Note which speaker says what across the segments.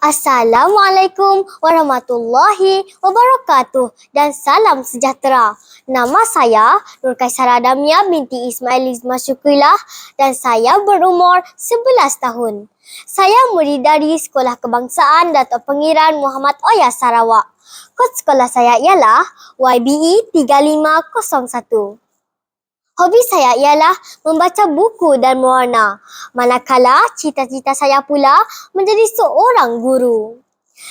Speaker 1: Assalamualaikum warahmatullahi wabarakatuh dan salam sejahtera. Nama saya Nur Kaisara Damia binti Ismail Izma Syukrilah dan saya berumur 11 tahun. Saya murid dari Sekolah Kebangsaan Datuk Pengiran Muhammad Oya Sarawak. Kod sekolah saya ialah YBE 3501. Hobi saya ialah membaca buku dan mewarna. Manakala cita-cita saya pula menjadi seorang guru.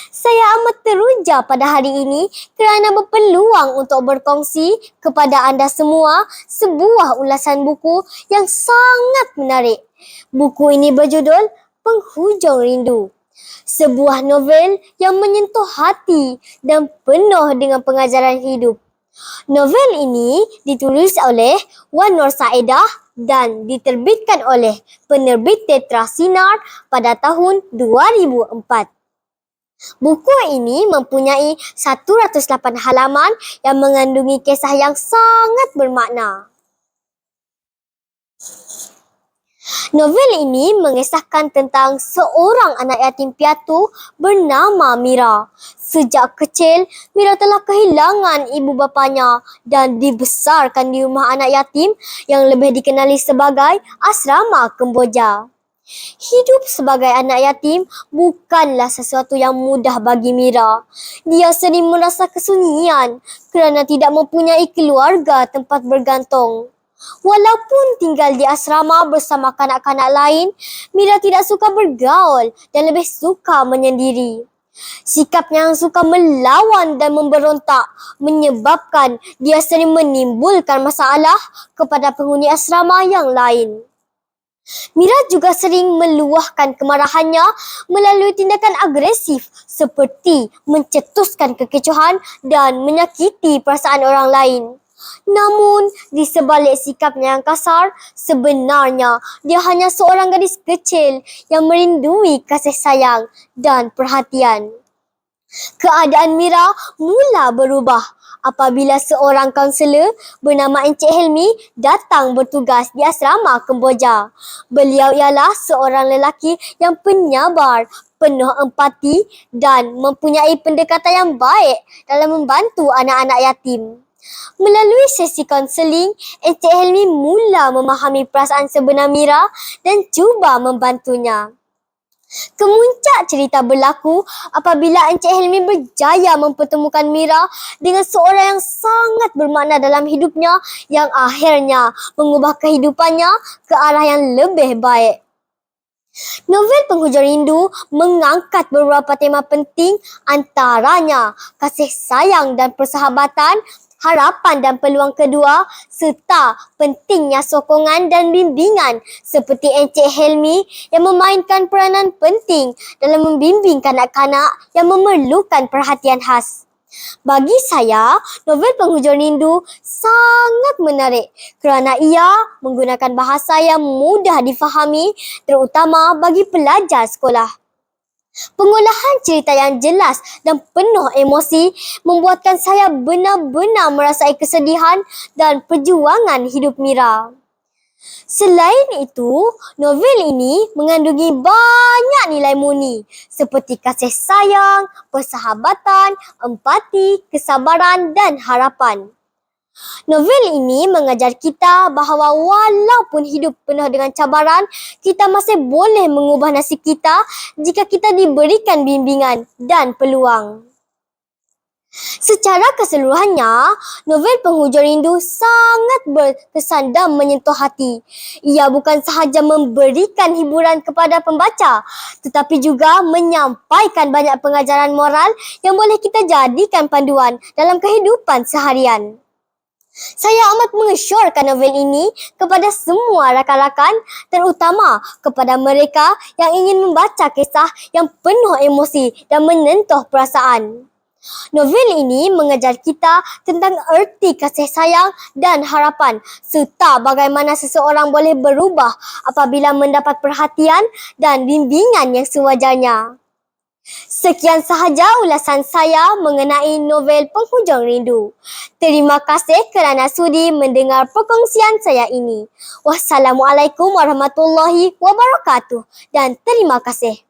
Speaker 1: Saya amat teruja pada hari ini kerana berpeluang untuk berkongsi kepada anda semua sebuah ulasan buku yang sangat menarik. Buku ini berjudul Penghujung Rindu. Sebuah novel yang menyentuh hati dan penuh dengan pengajaran hidup. Novel ini ditulis oleh Wan Nur Saedah dan diterbitkan oleh penerbit Tetra Sinar pada tahun 2004. Buku ini mempunyai 108 halaman yang mengandungi kisah yang sangat bermakna. Novel ini mengisahkan tentang seorang anak yatim piatu bernama Mira. Sejak kecil, Mira telah kehilangan ibu bapanya dan dibesarkan di rumah anak yatim yang lebih dikenali sebagai asrama Kemboja. Hidup sebagai anak yatim bukanlah sesuatu yang mudah bagi Mira. Dia sering merasa kesunyian kerana tidak mempunyai keluarga tempat bergantung. Walaupun tinggal di asrama bersama kanak-kanak lain, Mira tidak suka bergaul dan lebih suka menyendiri. Sikapnya yang suka melawan dan memberontak menyebabkan dia sering menimbulkan masalah kepada penghuni asrama yang lain. Mira juga sering meluahkan kemarahannya melalui tindakan agresif seperti mencetuskan kekecohan dan menyakiti perasaan orang lain. Namun, di sebalik sikapnya yang kasar, sebenarnya dia hanya seorang gadis kecil yang merindui kasih sayang dan perhatian. Keadaan Mira mula berubah apabila seorang kaunselor bernama Encik Helmi datang bertugas di asrama Kemboja. Beliau ialah seorang lelaki yang penyabar, penuh empati dan mempunyai pendekatan yang baik dalam membantu anak-anak yatim. Melalui sesi kaunseling, Encik Helmi mula memahami perasaan sebenar Mira dan cuba membantunya. Kemuncak cerita berlaku apabila Encik Helmi berjaya mempertemukan Mira dengan seorang yang sangat bermakna dalam hidupnya yang akhirnya mengubah kehidupannya ke arah yang lebih baik. Novel Penghujung Rindu mengangkat beberapa tema penting antaranya kasih sayang dan persahabatan harapan dan peluang kedua serta pentingnya sokongan dan bimbingan seperti Encik Helmi yang memainkan peranan penting dalam membimbing kanak-kanak yang memerlukan perhatian khas. Bagi saya, novel Penghujung Rindu sangat menarik kerana ia menggunakan bahasa yang mudah difahami terutama bagi pelajar sekolah. Pengolahan cerita yang jelas dan penuh emosi membuatkan saya benar-benar merasai kesedihan dan perjuangan hidup Mira. Selain itu, novel ini mengandungi banyak nilai murni seperti kasih sayang, persahabatan, empati, kesabaran dan harapan. Novel ini mengajar kita bahawa walaupun hidup penuh dengan cabaran, kita masih boleh mengubah nasib kita jika kita diberikan bimbingan dan peluang. Secara keseluruhannya, novel Penghujung Rindu sangat berkesan dan menyentuh hati. Ia bukan sahaja memberikan hiburan kepada pembaca, tetapi juga menyampaikan banyak pengajaran moral yang boleh kita jadikan panduan dalam kehidupan seharian. Saya amat mengesyorkan novel ini kepada semua rakan-rakan terutama kepada mereka yang ingin membaca kisah yang penuh emosi dan menyentuh perasaan. Novel ini mengajar kita tentang erti kasih sayang dan harapan serta bagaimana seseorang boleh berubah apabila mendapat perhatian dan bimbingan yang sewajarnya. Sekian sahaja ulasan saya mengenai novel Penghujung Rindu. Terima kasih kerana sudi mendengar perkongsian saya ini. Wassalamualaikum warahmatullahi wabarakatuh dan terima kasih.